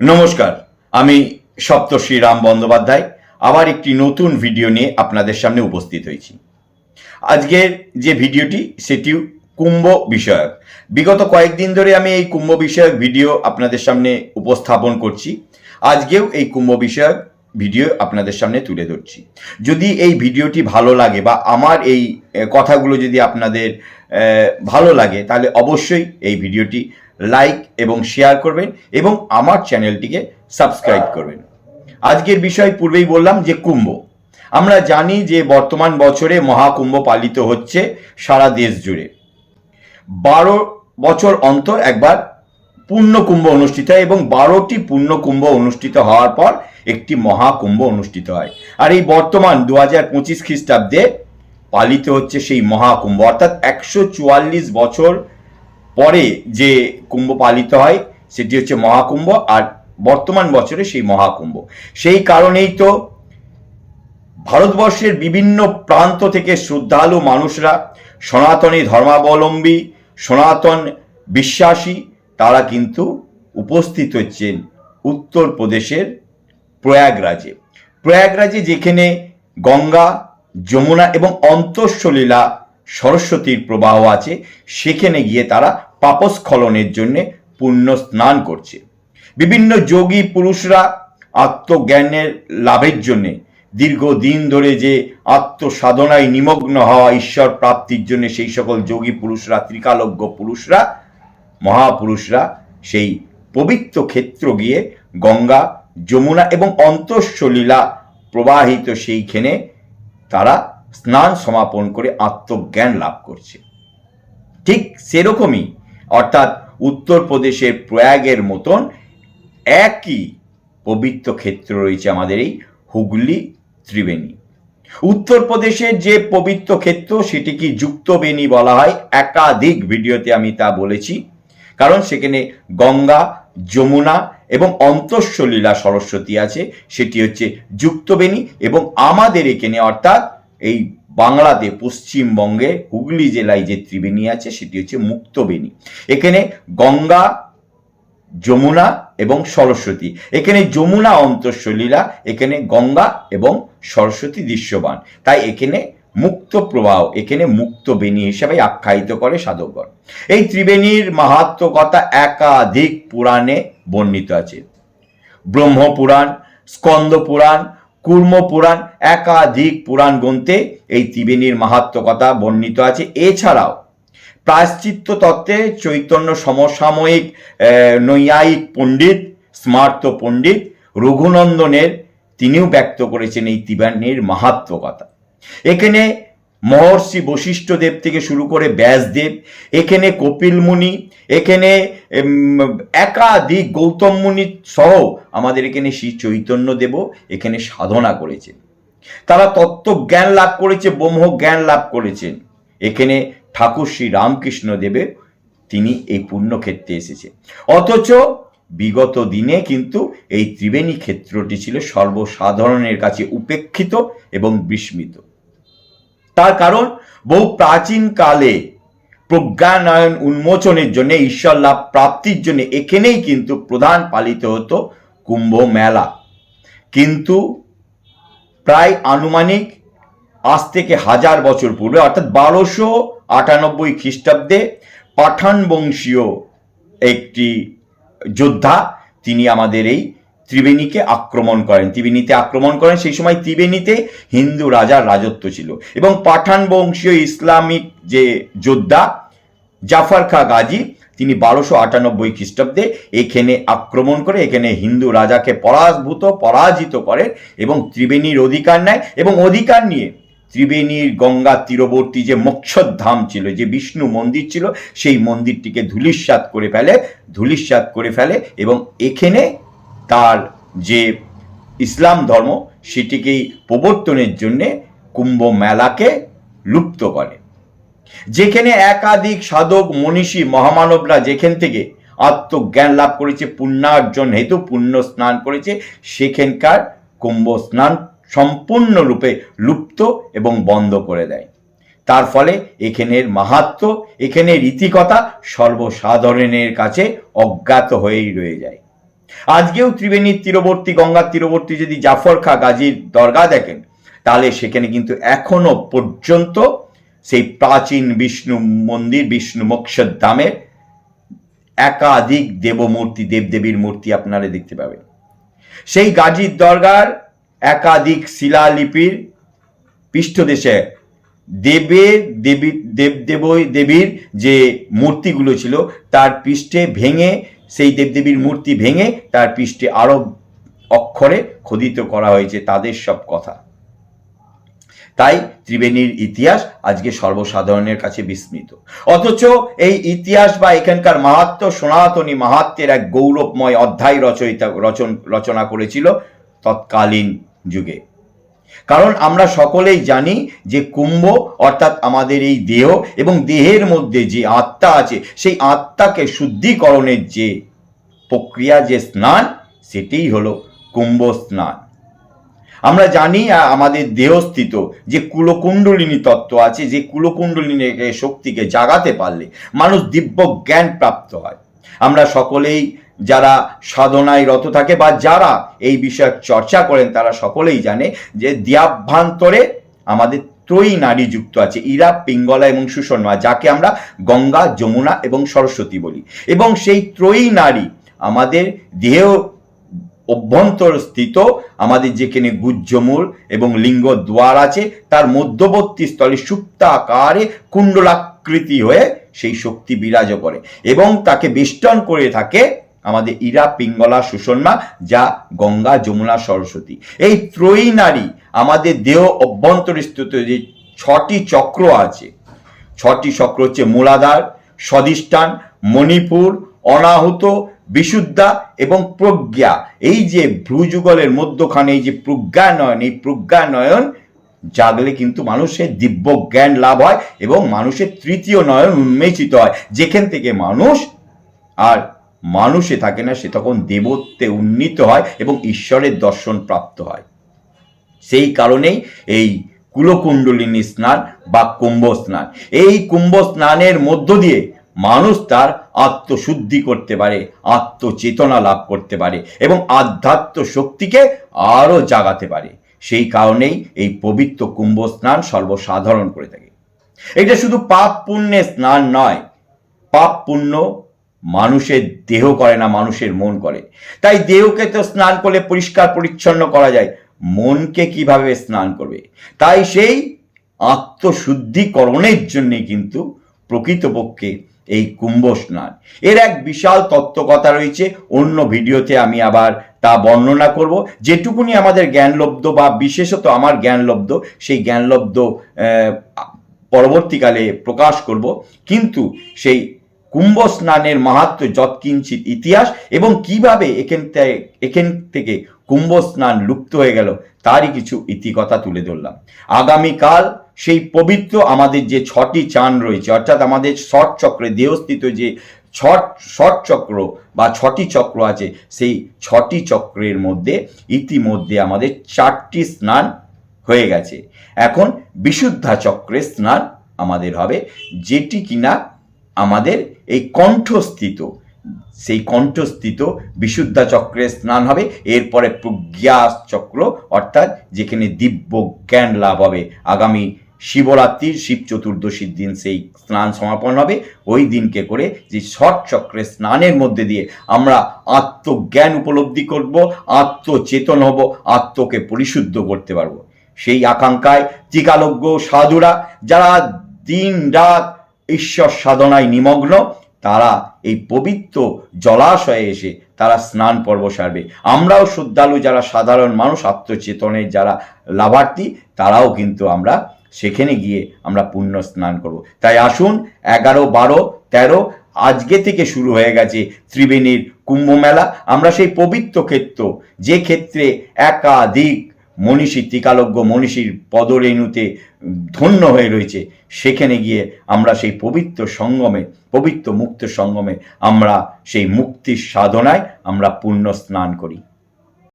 নমস্কার, আমি সপ্তর্ষি রাম বন্দ্যোপাধ্যায়, আবার একটি নতুন ভিডিও নিয়ে আপনাদের সামনে উপস্থিত হয়েছি। আজকের যে ভিডিওটি সেটি কুম্ভ বিষয়ক। বিগত কয়েকদিন ধরে আমি এই কুম্ভ বিষয়ক ভিডিও আপনাদের সামনে উপস্থাপন করছি। আজকেও এই কুম্ভ বিষয়ক ভিডিও আপনাদের সামনে তুলে ধরছি। যদি এই ভিডিওটি ভালো লাগে বা আমার এই কথাগুলো যদি আপনাদের ভালো লাগে, তাহলে অবশ্যই এই ভিডিওটি লাইক এবং শেয়ার করবেন এবং আমার চ্যানেলটিকে সাবস্ক্রাইব করবেন। আজকের বিষয় পূর্বেই বললাম যে কুম্ভ। আমরা জানি যে বর্তমান বছরে মহাকুম্ভ পালিত হচ্ছে সারা দেশ জুড়ে। বারো বছর অন্তর একবার পূর্ণ কুম্ভ অনুষ্ঠিত হয় এবং বারোটি পূর্ণ কুম্ভ অনুষ্ঠিত হওয়ার পর একটি মহাকুম্ভ অনুষ্ঠিত হয়। আর এই বর্তমান দু হাজার পঁচিশ খ্রিস্টাব্দে পালিত হচ্ছে সেই মহাকুম্ভ। অর্থাৎ একশো চুয়াল্লিশ বছর পরে যে কুম্ভ পালিত হয়, সেটি হচ্ছে মহাকুম্ভ আর বর্তমান বছরে সেই মহাকুম্ভ। সেই কারণেই তো ভারতবর্ষের বিভিন্ন প্রান্ত থেকে শ্রদ্ধালু মানুষরা, সনাতনী ধর্মাবলম্বী, সনাতন বিশ্বাসী, তারা কিন্তু উপস্থিত হচ্ছেন উত্তরপ্রদেশের প্রয়াগরাজে। প্রয়াগরাজে যেখানে গঙ্গা, যমুনা এবং অন্তঃসলীলা সরস্বতীর প্রবাহ আছে, সেখানে গিয়ে তারা পাপস্খলনের জন্য পুণ্য স্নান করছে। বিভিন্ন যোগী পুরুষরা আত্মজ্ঞানের লাভের জন্যে দীর্ঘদিন ধরে যে আত্মসাধনায় নিমগ্ন হওয়া ঈশ্বর প্রাপ্তির জন্য সেই সকল যোগী পুরুষরা, ত্রিকালজ্ঞ পুরুষরা, মহাপুরুষরা সেই পবিত্র ক্ষেত্র গিয়ে গঙ্গা, যমুনা এবং অন্তঃসলীলা প্রবাহিত সেইখানে তারা স্নান সমাপন করে আত্মজ্ঞান লাভ করছে। ঠিক সেরকমই অর্থাৎ উত্তরপ্রদেশের প্রয়াগের মতন একই পবিত্র ক্ষেত্র রয়েছে আমাদের এই হুগলি ত্রিবেণী। উত্তরপ্রদেশের যে পবিত্র ক্ষেত্র সেটিকে যুক্তবেণী বলা হয়। একাধিক ভিডিওতে আমি তা বলেছি। কারণ সেখানে গঙ্গা, যমুনা এবং অন্তঃসলীলা সরস্বতী আছে। সেটি হচ্ছে যুক্তবেণী এবং আমাদের এখানে অর্থাৎ এই বাংলাতে পশ্চিমবঙ্গে হুগলি জেলায় যে ত্রিবেণী আছে, সেটি হচ্ছে মুক্তবেণী। এখানে গঙ্গা, যমুনা এবং সরস্বতী। এখানে যমুনা অন্তঃসলীলা, এখানে গঙ্গা এবং সরস্বতী দৃশ্যবান। তাই এখানে মুক্ত প্রবাহ, এখানে মুক্ত বেণী হিসাবে আখ্যায়িত করে সাধকগণ। এই ত্রিবেণীর মাহাত্ম কথা একাধিক পুরাণে বর্ণিত আছে। ব্রহ্মপুরাণ স্কন্দ পুরাণ কুর্ম পুরাণ, একাধিক পুরাণ গ্রন্থে এই ত্রিবেণীর মাহাত্মকতা বর্ণিত আছে। এছাড়াও প্রায়শ্চিত্ত তত্ত্বে চৈতন্য সমসাময়িক নৈয়ায়িক পণ্ডিত, স্মার্ত পণ্ডিত রঘুনন্দনের তিনিও ব্যক্ত করেছেন এই ত্রিবেণীর মাহাত্মকতা এখানে মহর্ষি বশিষ্ঠদেব থেকে শুরু করে ব্যাসদেব এখানে কপিল মুনি, এখানে একাধিক গৌতম মুনি সহ আমাদের এখানে শ্রী চৈতন্য দেব এখানে সাধনা করেছেন। তারা তত্ত্ব জ্ঞান লাভ করেছে, ব্রহ্ম জ্ঞান লাভ করেছেন। এখানে ঠাকুর শ্রী রামকৃষ্ণ দেবে তিনি এই পুণ্যক্ষেত্রে এসেছে অথচ বিগত দিনে কিন্তু এই ত্রিবেণী ক্ষেত্রটি ছিল সর্বসাধারণের কাছে উপেক্ষিত এবং বিস্মিত। তার কারণ, বহু প্রাচীন কালে প্রজ্ঞানয়ন উন্মোচনের জন্য ঈশ্বর লাভ প্রাপ্তির জন্য এখানেই কিন্তু প্রধান পালিত হতো কুম্ভ মেলা। কিন্তু প্রায় আনুমানিক আজ থেকে হাজার বছর পূর্বে, অর্থাৎ বারোশো আটানব্বই খ্রিস্টাব্দে পাঠান বংশীয় একটি যোদ্ধা, তিনি আমাদের এই ত্রিবেণীকে আক্রমণ করেন। ত্রিবেণীতে আক্রমণ করেন, সেই সময় ত্রিবেণীতে হিন্দু রাজার রাজত্ব ছিল। এবং পাঠান বংশীয় ইসলামিক যে যোদ্ধা জাফর খা গাজী, তিনি বারোশো আটানব্বই খ্রিস্টাব্দে এখানে আক্রমণ করে, এখানে হিন্দু রাজাকে পরাভূত, পরাজিত করে এবং ত্রিবেণীর অধিকার নেয় এবং অধিকার নিয়ে ত্রিবেণীর গঙ্গা তীরবর্তী যে মোক্ষধাম ছিল, যে বিষ্ণু মন্দির ছিল, সেই মন্দিরটিকে ধুলিস্বাত করে ফেলে ধুলিস্বাত করে ফেলে এবং এখানে তার যে ইসলাম ধর্ম, সেটিকেই প্রবর্তনের জন্যে কুম্ভ মেলাকে লুপ্ত করে। যেখানে একাধিক সাধক, মনীষী, মহামানবরা যেখান থেকে আত্মজ্ঞান লাভ করেছে, পুণ্যার্জন হেতু পুণ্য স্নান করেছে, সেখানকার কুম্ভ স্নান সম্পূর্ণরূপে লুপ্ত এবং বন্ধ করে দেয়। তার ফলে এখানের মাহাত্ম এখানের রীতিকথা সর্বসাধারণের কাছে অজ্ঞাত হয়েই রয়ে যায়। আজকেও ত্রিবেণীর তীরবর্তী, গঙ্গার তীরবর্তী যদি জাফর খা গাজীর দরগা দেখেন, তাহলে সেখানে কিন্তু এখনও পর্যন্ত সেই প্রাচীন বিষ্ণু মন্দির, বিষ্ণু মোক্ষধামের একাধিক দেবমূর্তি, দেবদেবীর মূর্তি আপনারা দেখতে পাবেন। সেই গাজীর দরগার একাধিক শিলালিপির পৃষ্ঠদেশে দেবের দেবী, দেব দেব দেবীর যে মূর্তিগুলো ছিল, তার পৃষ্ঠে ভেঙে সেই দেবদেবীর মূর্তি ভেঙে তার পৃষ্ঠে আরও অক্ষরে খোদিত করা হয়েছে তাদের সব কথা। তাই ত্রিবেণীর ইতিহাস আজকে সর্বসাধারণের কাছে বিস্মৃত। অথচ এই ইতিহাস বা এখানকার মাহাত্ম সনাতনী মাহাত্মের এক গৌরবময় অধ্যায় রচয়িতা রচন রচনা করেছিল তৎকালীন যুগে। কারণ আমরা সকলেই জানি যে কুম্ভ অর্থাৎ আমাদের এই দেহ এবং দেহের মধ্যে যে আত্মা আছে, সেই আত্মাকে শুদ্ধিকরণের যে প্রক্রিয়া, যে স্নান, সেটাই হলো কুম্ভ স্নান। আমরা জানি আমাদের দেহস্থিত যে কুলকুণ্ডলিনী তত্ত্ব আছে, যে কুলকুণ্ডলিনী শক্তিকে জাগাতে পারলে মানুষ দিব্য জ্ঞান প্রাপ্ত হয়। আমরা সকলেই যারা সাধনায় রত থাকে বা যারা এই বিষয়ে চর্চা করেন, তারা সকলেই জানে যে দিয়াভ্যান্তরে আমাদের ত্রয়ী নারী যুক্ত আছে, ইরা, পিঙ্গলা এবং সুষর্মা যাকে আমরা গঙ্গা, যমুনা এবং সরস্বতী বলি। এবং সেই ত্রয়ী নারী আমাদের দেহ অভ্যন্তর স্থিত আমাদের যেখানে গুজ্জমূল এবং লিঙ্গ দ্বার আছে, তার মধ্যবর্তী স্থলে সুপ্ত আকারে কুণ্ডলাকৃতি হয়ে সেই শক্তি বিরাজ করে। এবং তাকে বেষ্টন করে থাকে আমাদের ইরা, পিঙ্গলা, সুষন্মা, যা গঙ্গা, যমুনা, সরস্বতী। এই ত্রয়ী নারী আমাদের দেহ অভ্যন্তরস্থিত যে ছটি চক্র আছে। ছটি চক্র হচ্ছে মূলাধার, স্বধিষ্ঠান, মণিপুর, অনাহুত, বিশুদ্ধা এবং প্রজ্ঞা। এই যে ভ্রুযুগলের মধ্যখানে এই যে প্রজ্ঞানয়ন, এই প্রজ্ঞানয়ন জাগলে কিন্তু মানুষের দিব্য জ্ঞান লাভ হয় এবং মানুষের তৃতীয় নয়ন উন্মেচিত হয়। যেখান থেকে মানুষ আর মানুষে থাকে না, সে তখন দেবত্বে উন্নীত হয় এবং ঈশ্বরের দর্শন প্রাপ্ত হয়। সেই কারণেই এই কুলকুণ্ডলিনী স্নান বা কুম্ভ স্নান, এই কুম্ভ স্নানের মধ্য দিয়ে মানুষ তার আত্মশুদ্ধি করতে পারে, আত্মচেতনা লাভ করতে পারে এবং আধ্যাত্ম শক্তিকে আরও জাগাতে পারে। সেই কারণেই এই পবিত্র কুম্ভ স্নান সর্বসাধারণ করে থাকে। এটা শুধু পাপ পুণ্যের স্নান নয়, পাপ পুণ্য মানুষের দেহ করে না, মানুষের মন করে। তাই দেহকে তো স্নান করলে পরিষ্কার পরিচ্ছন্ন করা যায়। মনকে কীভাবে স্নান করবে? তাই সেই আত্মশুদ্ধিকরণের জন্যে কিন্তু প্রকৃতপক্ষে এই কুম্ভ স্নান। এর এক বিশাল তত্ত্বকথা রয়েছে। অন্য ভিডিওতে আমি আবার তা বর্ণনা করব। যেটুকুনি আমাদের জ্ঞানলব্ধ বা বিশেষত আমার জ্ঞানলব্ধ, সেই জ্ঞানলব্ধ পরবর্তীকালে প্রকাশ করব। কিন্তু সেই কুম্ভ স্নানের মাহাত্ম যৎকিঞ্চিত ইতিহাস এবং কীভাবে এখান থেকে এখান থেকে কুম্ভ স্নান লুপ্ত হয়ে গেল, তারই কিছু ইতিকথা তুলে ধরলাম। আগামীকাল সেই পবিত্র আমাদের যে ছটি চান রয়েছে, অর্থাৎ আমাদের ষট চক্রে দেহস্থিত যে ছট ষট চক্র বা ছটি চক্র আছে, সেই ছটি চক্রের মধ্যে ইতিমধ্যে আমাদের চারটি স্নান হয়ে গেছে। এখন বিশুদ্ধা চক্রের স্নান আমাদের হবে, যেটি কিনা আমাদের এই কণ্ঠস্থিত, সেই কণ্ঠস্থিত বিশুদ্ধা চক্রের স্নান হবে। এরপরে প্রজ্ঞা চক্র, অর্থাৎ যেখানে দিব্য জ্ঞান লাভ হবে। আগামী শিবরাত্রির শিব চতুর্দশীর দিন সেই স্নান সমাপন হবে। ওই দিনকে করে যে ষট চক্রের স্নানের মধ্যে দিয়ে আমরা আত্মজ্ঞান উপলব্ধি করব, আত্মচেতন হব, আত্মকে পরিশুদ্ধ করতে পারব। সেই আকাঙ্ক্ষায় টিকালজ্ঞ সাধুরা যারা দিন রাত ঈশ্বর সাধনায় নিমগ্ন, তারা এই পবিত্র জলাশয়ে এসে তারা স্নান পর্ব সারবে। আমরাও শ্রদ্ধালু যারা সাধারণ মানুষ, আত্মচেতনের যারা লাভার্থী, তারাও কিন্তু আমরা সেখানে গিয়ে আমরা পুণ্য স্নান করব। তাই আসুন, এগারো, বারো, তেরো, আজকে থেকে শুরু হয়ে গেছে ত্রিবেণীর কুম্ভ মেলা। আমরা সেই পবিত্র ক্ষেত্র, যে ক্ষেত্রে একাধিক মনীষী টিকালজ্ঞ মনীষীর পদরেণুতে ধন্য হয়ে রয়েছে। সেখানে গিয়ে আমরা সেই পবিত্র সঙ্গমে, পবিত্র মুক্ত সঙ্গমে আমরা সেই মুক্তির সাধনায় আমরা পুণ্য স্নান করি।